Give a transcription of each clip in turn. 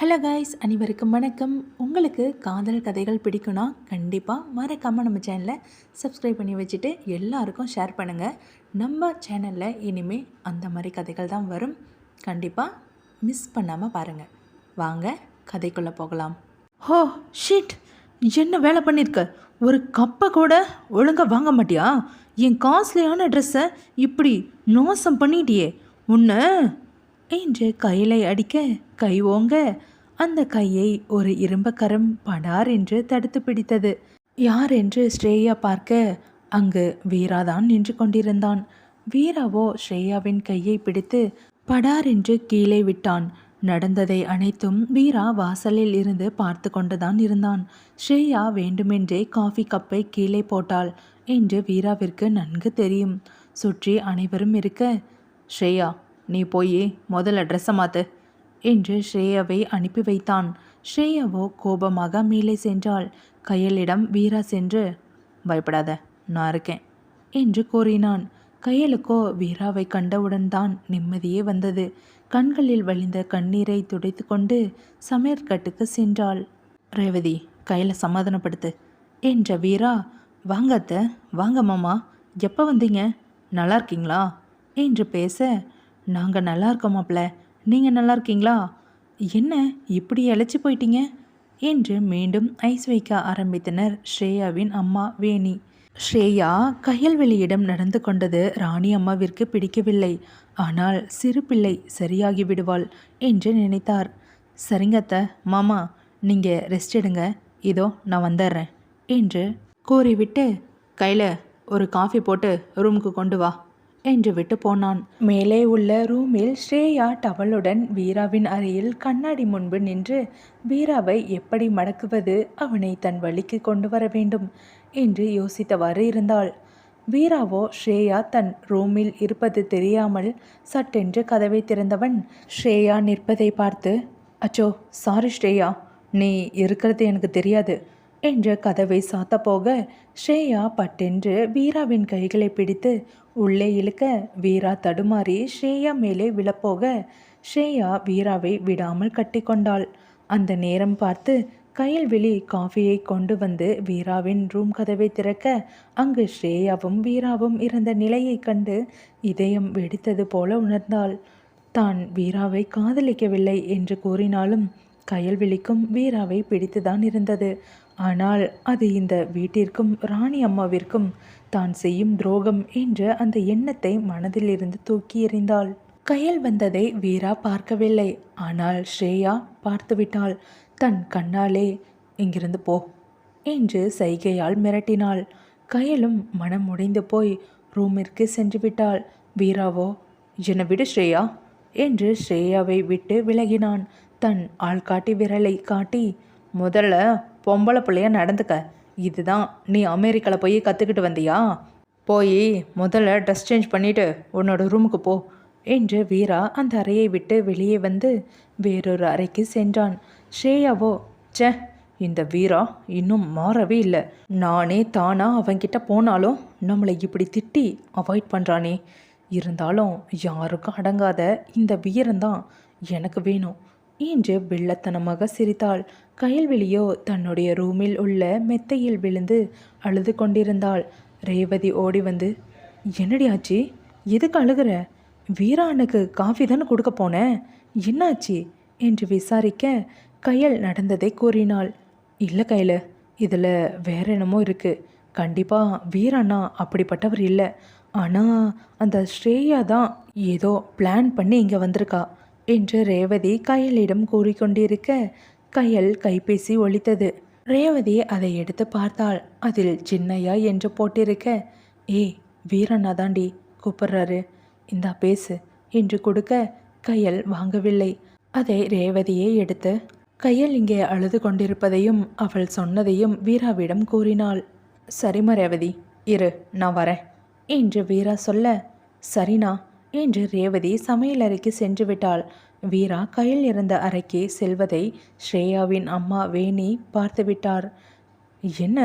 Hello guys அனைவருக்கும் வணக்கம். உங்களுக்கு காதல் கதைகள் பிடிக்கும்னா கண்டிப்பாக மறக்காமல் நம்ம சேனலை சப்ஸ்கிரைப் பண்ணி வச்சுட்டு எல்லாருக்கும் ஷேர் பண்ணுங்கள் நம்ம சேனலில் இனிமேல் அந்த மாதிரி கதைகள் தான் வரும். கண்டிப்பாக மிஸ் பண்ணாமல் பாருங்கள் வாங்க கதைக்குள்ளே போகலாம். ஹோ ஷீட் என்ன வேலை பண்ணியிருக்க ஒரு கப்பை கூட ஒழுங்காக வாங்க மாட்டியா? என் காஸ்ட்லியான ட்ரெஸ்ஸை இப்படி மோசம் பண்ணிட்டியே. உன்னை என்று கையிலை அடிக்க கை ஓங்க அந்த கையை ஒரு இரும்பக்கரம் படார் என்று தடுத்து பிடித்தது. யார் என்று ஸ்ரேயா பார்க்க அங்கு வீராதான் நின்று கொண்டிருந்தான். வீராவோ ஸ்ரேயாவின் கையை பிடித்து படார் என்று கீழே விட்டான். நடந்ததை அனைத்தும் வீரா வாசலில் இருந்து பார்த்து கொண்டுதான் இருந்தான். ஸ்ரேயா வேண்டுமென்றே காஃபி கப்பை கீழே போட்டாள் என்று வீராவிற்கு நன்கு தெரியும். சுற்றி அனைவரும் இருக்க ஸ்ரேயா நீ போய் முதல்ல ட்ரெஸ்ஸை மாற்று என்று ஸ்ரேயாவை அனுப்பி வைத்தான். ஸ்ரேயாவோ கோபமாக மேலே சென்றாள். கையலிடம் வீரா சென்று பயப்படாத நான் இருக்கேன் என்று கூறினான். கையலுக்கோ வீராவை கண்டவுடன் தான் நிம்மதியே வந்தது. கண்களில் வழிந்த கண்ணீரை துடைத்து கொண்டு சமையற்கட்டுக்கு சென்றாள். ரேவதி கையில் சமாதானப்படுத்து என்ற வீரா வாங்க அத்தை வாங்க மாமா எப்போ வந்தீங்க? நல்லா இருக்கீங்களா? என்று பேச நாங்கள் நல்லா இருக்கோம் மாப்பிள்ள. நீங்கள் நல்லா இருக்கீங்களா? என்ன இப்படி இழைச்சி போயிட்டீங்க? என்று மீண்டும் ஐஸ் வைக்க ஆரம்பித்தனர் ஸ்ரேயாவின் அம்மா வேணி. ஸ்ரேயா கையல்வெளியிடம் நடந்து கொண்டது ராணி அம்மாவிற்கு பிடிக்கவில்லை. ஆனால் சிறு பிள்ளை சரியாகி விடுவாள் என்று நினைத்தார். சரிங்கத்த மாமா நீங்கள் ரெஸ்ட் எடுங்க. இதோ நான் வந்துடுறேன் என்று கூறிவிட்டு கையில் ஒரு காஃபி போட்டு ரூமுக்கு கொண்டு வா என்று விட்டு போனான். மேலே உள்ள ரூமில் ஸ்ரேயா டவலுடன் வீராவின் அறையில் கண்ணாடி முன்பு நின்று வீராவை எப்படி மடக்குவது? அவனை தன் வழிக்கு கொண்டு வர வேண்டும் என்று யோசித்தவாறு இருந்தாள். வீராவோ ஸ்ரேயா தன் ரூமில் இருப்பது தெரியாமல் சட்டென்று கதவை திறந்தவன் ஸ்ரேயா நிற்பதை பார்த்து அச்சோ சாரி ஸ்ரேயா நீ இருக்கிறது எனக்கு தெரியாது. என்று கதவை சாத்த போக ஸ்ரேயா பட்டென்று வீராவின் கைகளை பிடித்து உள்ளே இழுக்க வீரா தடுமாறி ஸ்ரேயா மேலே விழப்போக ஸ்ரேயா வீராவை விடாமல் கட்டிக்கொண்டாள். அந்த நேரம் பார்த்து கயல்விழி காஃபியை கொண்டு வந்து வீராவின் ரூம் கதவை திறக்க அங்கு ஸ்ரேயாவும் வீராவும் இருந்த நிலையைக் கண்டு இதயம் வெடித்தது போல உணர்ந்தாள். தான் வீராவை காதலிக்கவில்லை என்று கூறினாலும் கயல்விழிக்கும் வீராவை பிடித்துதான் இருந்தது. ஆனால் அது இந்த வீட்டிற்கும் ராணி அம்மாவிற்கும் தான் செய்யும் துரோகம் என்ற அந்த எண்ணத்தை மனதிலிருந்து தூக்கி எறிந்தாள். கயல் வந்ததை வீரா பார்க்கவில்லை. ஆனால் ஸ்ரேயா பார்த்துவிட்டாள். தன் கண்ணாலே இங்கிருந்து போ என்று சைகையால் மிரட்டினாள். கயலும் மனம் உடைந்து போய் ரூமிற்கு சென்று விட்டாள். வீராவோ என்னை விடு ஸ்ரேயா என்று ஸ்ரேயாவை விட்டு விலகினான். தன் ஆள்காட்டி விரலை காட்டி முதல்ல பொம்பளை பிள்ளைய நடந்துக்க. இதுதான் நீ அமெரிக்காவில் போய் கற்றுக்கிட்டு வந்தியா? போய் முதல்ல ட்ரெஸ் சேஞ்ச் பண்ணிவிட்டு உன்னோட ரூமுக்கு போ. என்று வீரா அந்த அறையை விட்டு வெளியே வந்து வேறொரு அறைக்கு சென்றான். ஸ்ரேயாவோ சே இந்த வீரா இன்னும் மாறவே இல்லை. நானே தானா அவன்கிட்ட போனாலும் நம்மளை இப்படி திட்டி அவாய்ட் பண்ணுறானே இருந்தாலும் யாருக்கும் அடங்காத இந்த வீரன்தான் எனக்கு வேணும். என்று வெள்ளத்தனமாக சிரித்தாள். கயல்விழியோ தன்னுடைய ரூமில் உள்ள மெத்தையில் விழுந்து அழுது கொண்டிருந்தாள். ரேவதி ஓடி வந்து என்னடி ஆச்சி? எதுக்கு அழுகிற? வீரானுக்கு காஃபி தானே கொடுக்க போனேன் என்னாச்சு என்று விசாரிக்க கயல் நடந்ததை கூறினாள். இல்லை கையில் இதில் வேற என்னமோ இருக்குது கண்டிப்பாக வீராண்ணா அப்படிப்பட்டவர் இல்லை. ஆனால் அந்த ஸ்ரேயா தான் ஏதோ பிளான் பண்ணி இங்கே வந்திருக்கா. என்று ரேவதி கயலிடம் கூறிக்கொண்டிருக்க கயல் கைபேசி ஒழித்தது ரேவதி அதை எடுத்து பார்த்தாள். அதில் சின்னையா என்று போட்டிருக்க ஏய் வீரண்ணா தாண்டி கூப்பிடுறாரு. இந்தா பேசு என்று கொடுக்க கையல் வாங்கவில்லை. அதை ரேவதியே எடுத்து கையல் இங்கே அழுது கொண்டிருப்பதையும் அவள் சொன்னதையும் வீராவிடம் கூறினாள். சரிம்மா ரேவதி இரு நான் வரேன் என்று வீரா சொல்ல சரிண்ணா என்று ரேவதி சமையலறைக்கு சென்று விட்டாள். வீரா கையில் இருந்த அறைக்கு செல்வதை ஸ்ரேயாவின் அம்மா வேணி பார்த்துவிட்டார் என்ன?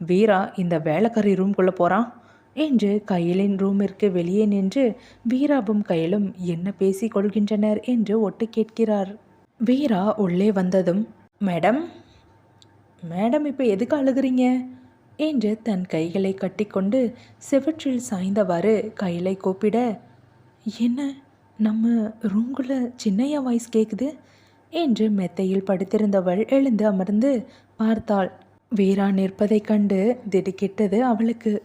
வீரா இந்த வேலைக்காரி ரூம்குள்ளே போகிறான் என்று கையலின் ரூமிற்கு வெளியே நின்று வீராவும் கையிலும் என்ன பேசிக் கொள்கின்றனர் என்று ஒட்டு கேட்கிறார். வீரா உள்ளே வந்ததும் மேடம் மேடம் இப்போ எதுக்கு அழுகுறீங்க? என்று தன் கைகளை கட்டிக்கொண்டு செவற்றில் சாய்ந்தவாறு கையிலை கூப்பிட என்ன? நம்ம ரூம்குள்ள சின்னையா வாய்ஸ் கேட்குது என்று மெத்தையில் படுத்திருந்தவள் எழுந்து அமர்ந்து பார்த்தாள். வீரா நிற்பதைக் கண்டு திடுக்கிட்டது அவளுக்கு.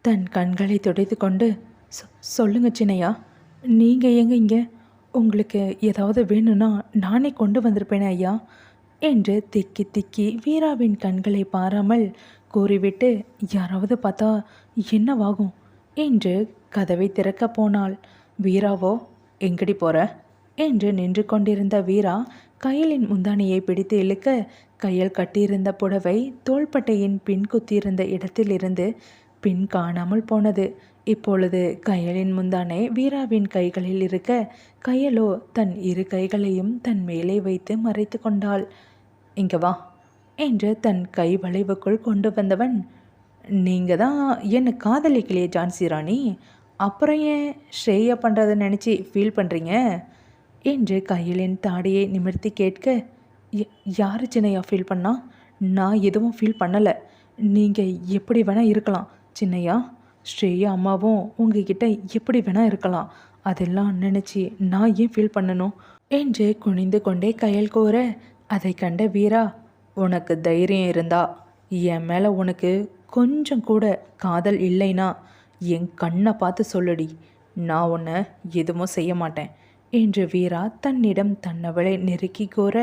தன் கண்களை துடைத்து கொண்டு "சொ- சொல்லுங்க சின்னையா நீங்கள் எங்க இங்கே? உங்களுக்கு ஏதாவது வேணும்னா நானே கொண்டு வந்திருப்பேனே ஐயா என்று திக்கி திக்கி வீராவின் கண்களை பாராமல் கூறிவிட்டு யாராவது பார்த்தா என்னவாகும்? என்று கதவை திறக்கப் போனாள். வீராவோ எங்கடி போற? என்று நின்று கொண்டிருந்த வீரா கையலின் முந்தானையை பிடித்து இழுக்க கையில் கட்டியிருந்த புடவை தோள்பட்டையின் பின் குத்தியிருந்த இடத்திலிருந்து பின் காணாமல் போனது. இப்பொழுது கையலின் முந்தானை வீராவின் கைகளில் இருக்க கையலோ தன் இரு கைகளையும் தன் மேலே வைத்து மறைத்து கொண்டாள். இங்க வா என்று தன் கை வளைவுக்குள் கொண்டு வந்தவன் நீங்கள் தான் என்னை காதலிக்கலையே ஜான்சி ராணி. அப்புறம் ஏன் ஸ்ரேயா பண்ணுறதை நினச்சி ஃபீல் பண்ணுறீங்க என்று கையிலின் தாடியை நிமிர்த்தி கேட்க "ய- சின்னையா ஃபீல் பண்ணா? நான் எதுவும் ஃபீல் பண்ணலை. நீங்கள் எப்படி வேணால் இருக்கலாம் சின்னையா. ஸ்ரேயா அம்மாவும் உங்ககிட்ட எப்படி வேணால் இருக்கலாம். அதெல்லாம் நினச்சி நான் ஏன் ஃபீல் பண்ணணும்? என்று குனிந்து கொண்டே கையல் கோர அதை கண்ட வீரா உனக்கு தைரியம் இருந்தா என் மேலே உனக்கு கொஞ்சம் கூட காதல் இல்லைனா என் கண்ணை பார்த்து சொல்லுடி. நான் உன்னை எதுவும் செய்ய மாட்டேன். என்று வீரா தன்னிடம் தன்னவளை நெருக்கி கோர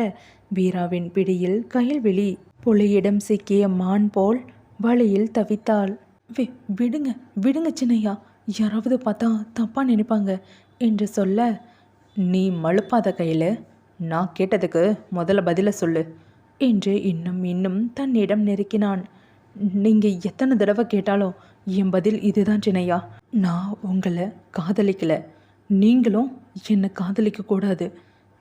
வீராவின் பிடியில் கயல்வெளி புலியிடம் சிக்கிய மான் போல் வழியில் தவித்தாள். வி விடுங்க விடுங்க சின்னையா. யாராவது பார்த்தா தப்பாக நினைப்பாங்க என்று சொல்ல நீ மழுப்பாத கையில் நான் கேட்டதுக்கு முதல்ல பதில சொல்லு என்று இன்னும் இன்னும் தன்னிடம் நெருக்கினான். நீங்கள் எத்தனை தடவை கேட்டாலும் என் பதில் இதுதான் சின்னையா நான் உங்களை காதலிக்கல. நீங்களும் என்னை காதலிக்க கூடாது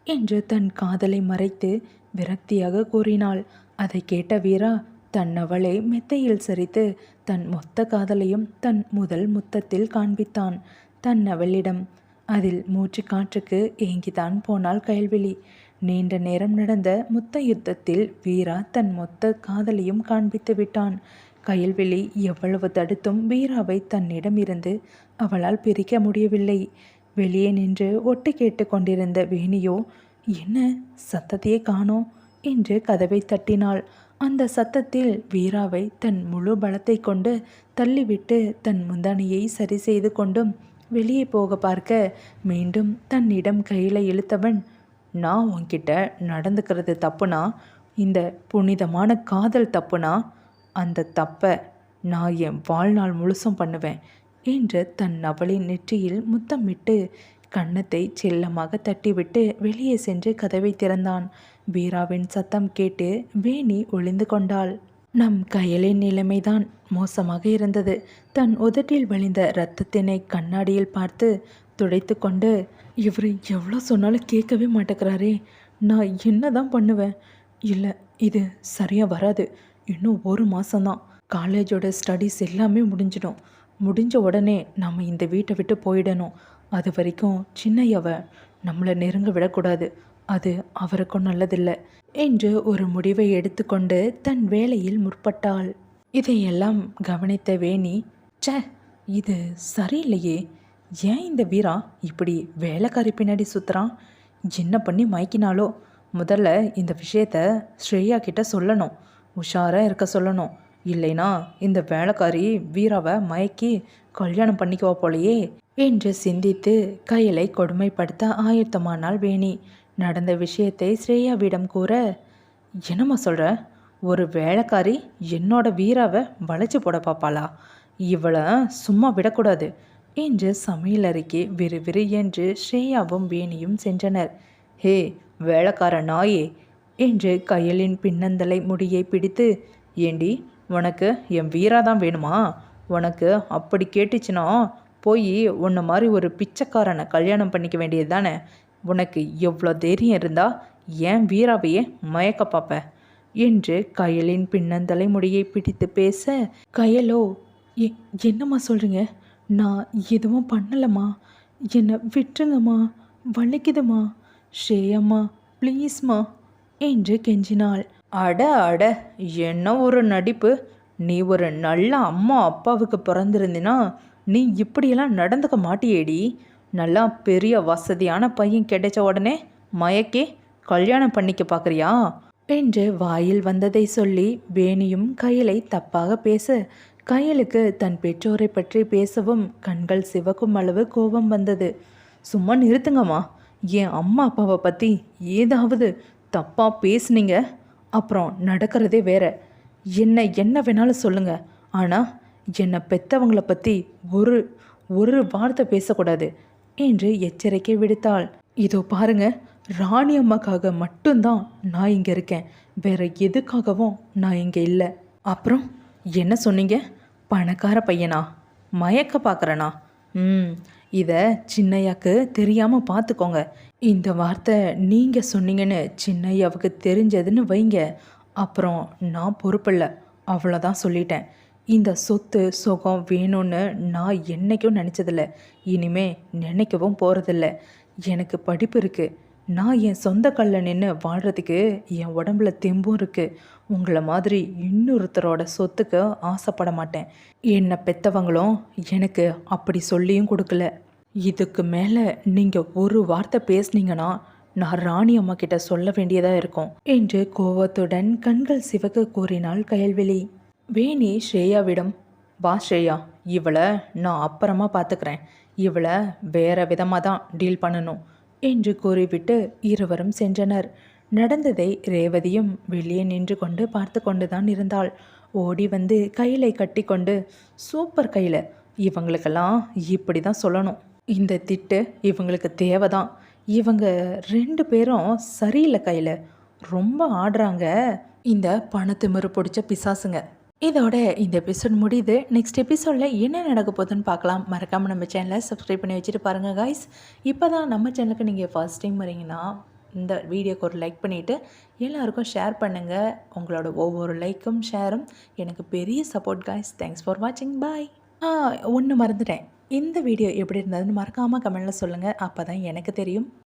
என்று தன் காதலை மறைத்து விரக்தியாக கூறினாள். அதை கேட்ட வீரா தன்னவளை மெத்தையில் சரித்து தன் மொத்த காதலையும் தன் முதல் முத்தத்தில் காண்பித்தான். தன்னவளிடம் அதில் மூச்சு காற்றுக்கு ஏங்கித்தான் போனாள் கயல்விழி. நீண்ட நேரம் நடந்த முத்த யுத்தத்தில் வீரா தன் மொத்த காதலையும் காண்பித்து விட்டான். கயல்விழி எவ்வளவு தடுத்தும் வீராவை தன்னிடம் இருந்து அவளால் பிரிக்க முடியவில்லை. வெளியே நின்று ஒட்டு கேட்டு கொண்டிருந்த வேணியோ என்ன சத்தத்தையே காணோம் என்று கதவை தட்டினாள். அந்த சத்தத்தில் வீராவை தன் முழு பலத்தை கொண்டு தள்ளிவிட்டு தன் முந்தானியை சரி செய்து கொண்டும் வெளியே போக பார்க்க மீண்டும் தன்னிடம் கையில் இழுத்தவன் நான் உன்கிட்ட நடந்துக்கிறது தப்புனா? இந்த புனிதமான காதல் தப்புனா? அந்த தப்பை நான் என் வாழ்நாள் முழுசும் பண்ணுவேன் என்று தன் அவளின் நெற்றியில் முத்தமிட்டு கன்னத்தை செல்லமாக தட்டிவிட்டு வெளியே சென்று கதவை திறந்தான். வீராவின் சத்தம் கேட்டு வேணி ஒளிந்து கொண்டாள். நம் கயலின் நிலைமைதான் மோசமாக இருந்தது. தன் உதட்டில் வழிந்த இரத்தத்தினை கண்ணாடியில் பார்த்து துடைத்து கொண்டு இவர் எவ்வளோ சொன்னாலும் கேட்கவே மாட்டேங்கிறாரே நான் என்ன தான் பண்ணுவேன்? இல்லை இது சரியாக வராது. இன்னும் ஒரு மாதம்தான் காலேஜோட ஸ்டடீஸ் எல்லாமே முடிஞ்சிடும். முடிஞ்ச உடனே நம்ம இந்த வீட்டை விட்டு போயிடணும். அது வரைக்கும் சின்னையவ நம்மளை நெருங்க விடக்கூடாது. அது அவருக்கும் நல்லதில்லை. என்று ஒரு முடிவை எடுத்துக்கொண்டு தன் வேலையில் முற்பட்டாள். இதையெல்லாம் கவனித்த வேணி ச்சே இது சரியில்லையே. ஏன் இந்த வீரா இப்படி வேலைக்காரி பின்னாடி சுத்துறான்? என்ன பண்ணி மயக்கினாலோ முதல்ல இந்த விஷயத்த ஸ்ரேயா கிட்ட சொல்லணும். உஷாராக இருக்க சொல்லணும். இல்லைனா இந்த வேலைக்காரி வீராவை மயக்கி கல்யாணம் பண்ணிக்குவா போலையே என்று சிந்தித்து கையலை கொடுமைப்படுத்த ஆயத்தமானால் வேணி. நடந்த விஷயத்தை ஸ்ரேயாவிடம் கூற என்னம்மா சொல்கிற ஒரு வேலைக்காரி என்னோட வீராவை வளைச்சு போட பார்ப்பாளா இவளை சும்மா விடக்கூடாது என்று சமையலறைக்கு விறுவிறு என்று ஸ்ரேயாவும் வேணியும் சென்றனர். ஹே வேலைக்கார நாயே என்று கையலின் பின்னந்தலை முடியை பிடித்து ஏண்டி உனக்கு என் வீரா தான் வேணுமா? உனக்கு அப்படி கேட்டுச்சுன்னா போய் உன்னை மாதிரி ஒரு பிச்சைக்காரனை கல்யாணம் பண்ணிக்க வேண்டியது தானே? உனக்கு எவ்வளோ தைரியம் இருந்தா ஏன் வீராவையே மயக்க பார்ப்ப என்று கயலின் பின்னந்தலை முடியை பிடித்து பேச கயலோ எ என்னம்மா சொல்கிறீங்க நான் எதுவும் பண்ணலம்மா. என்னை விட்டுருங்கம்மா. வலிக்குதும்மா. ஸ்ரேயம்மா ப்ளீஸ்மா என்று கெஞ்சினாள். அட அட என்ன ஒரு நடிப்பு? நீ ஒரு நல்ல அம்மா அப்பாவுக்கு பிறந்திருந்தினா நீ இப்படியெல்லாம் நடந்துக்க மாட்டியேடி. நல்லா பெரிய வசதியான பையன் கிடைச்ச உடனே மயக்கி கல்யாணம் பண்ணிக்க பார்க்குறியா என்று வாயில் வந்ததை சொல்லி வேணியும் கையலை தப்பாக பேச கையலுக்கு தன் பெற்றோரை பற்றி பேசவும் கண்கள் சிவக்கும் அளவு கோபம் வந்தது. சும்மா நிறுத்துங்கம்மா. என் அம்மா அப்பாவை பற்றி ஏதாவது தப்பாக பேசுனீங்க. அப்புறம் நடக்கிறதே வேற. என்ன என்ன வேணாலும் சொல்லுங்க. ஆனால் என்னை பெத்தவங்களை பற்றி ஒரு ஒரு வார்த்தை பேசக்கூடாது என்று எச்சரிக்கை விடுத்தாள். இதோ பாருங்க ராணி அம்மாக்காக மட்டும்தான் நான் இங்கே இருக்கேன். வேற எதுக்காகவும் நான் இங்கே இல்லை. அப்புறம் என்ன சொன்னீங்க? பணக்கார பையனா? மயக்க பார்க்குறனா ம். இதை சின்னையாக்கு தெரியாமல் பார்த்துக்கோங்க இந்த வார்த்தை நீங்கள் சொன்னீங்கன்னு சின்னையாவுக்கு தெரிஞ்சதுன்னு வைங்க. அப்புறம் நான் பொறுப்பில்லை. அவ்வளோதான் சொல்லிட்டேன். இந்த சொத்து சுகம் வேணும்னு நான் என்னைக்கும் நினச்சதில்ல. இனிமே நினைக்கவும் போகிறதில்ல எனக்கு படிப்பு இருக்குது நான் என் சொந்த கல்ல நின்று வாழ்கிறதுக்கு என் உடம்புல தெம்பும் இருக்குது உங்களை மாதிரி இன்னொருத்தரோட சொத்துக்கு ஆசைப்பட மாட்டேன். என்னை பெத்தவங்களும் எனக்கு அப்படி சொல்லியும் கொடுக்கல. இதுக்கு மேலே நீங்கள் ஒரு வார்த்தை பேசுனீங்கன்னா நான் ராணி அம்மா கிட்ட சொல்ல வேண்டியதாக இருக்கும். என்று கோவத்துடன் கண்கள் சிவக்க கூறினாள் கயல்விழி. வேணி ஸ்ரேயாவிடம் வா ஸ்ரேயா இவளை நான் அப்புறமா பார்த்துக்கிறேன் இவளை வேற விதமாக தான் டீல் பண்ணணும். என்று கூறிவிட்டு இருவரும் சென்றனர். நடந்ததை ரேவதியும் வெளியே நின்று கொண்டு பார்த்து கொண்டு தான் இருந்தாள். ஓடி வந்து கையிலை கட்டி கொண்டு சூப்பர் கையில் இவங்களுக்கெல்லாம் இப்படி தான் சொல்லணும். இந்த திட்டு இவங்களுக்கு தேவைதான். இவங்க ரெண்டு பேரும் சரியில்லை கையில். ரொம்ப ஆடுறாங்க. இந்த பணத்திமிரு பிடிச்ச பிசாசுங்க. இதோட இந்த எபிசோட் முடியுது. நெக்ஸ்ட் எபிசோடில் என்ன நடக்க போகுதுன்னு பார்க்கலாம். மறக்காமல் நம்ம சேனலை சப்ஸ்கிரைப் பண்ணி வச்சுட்டு பாருங்கள் காய்ஸ் இப்போ தான் நம்ம சேனலுக்கு நீங்கள் ஃபர்ஸ்ட் டைம் வரீங்கன்னா இந்த வீடியோக்கு ஒரு லைக் பண்ணிவிட்டு எல்லாருக்கும் ஷேர் பண்ணுங்கள் உங்களோட ஒவ்வொரு லைக்கும் ஷேரும் எனக்கு பெரிய சப்போர்ட் காய்ஸ் தேங்க்ஸ் ஃபார் வாட்சிங் பாய் ஆ ஒன்று மறந்துட்டேன். இந்த வீடியோ எப்படி இருந்ததுன்னு மறக்காமல் கமெண்டில் சொல்லுங்கள் அப்போ தான் எனக்கு தெரியும்.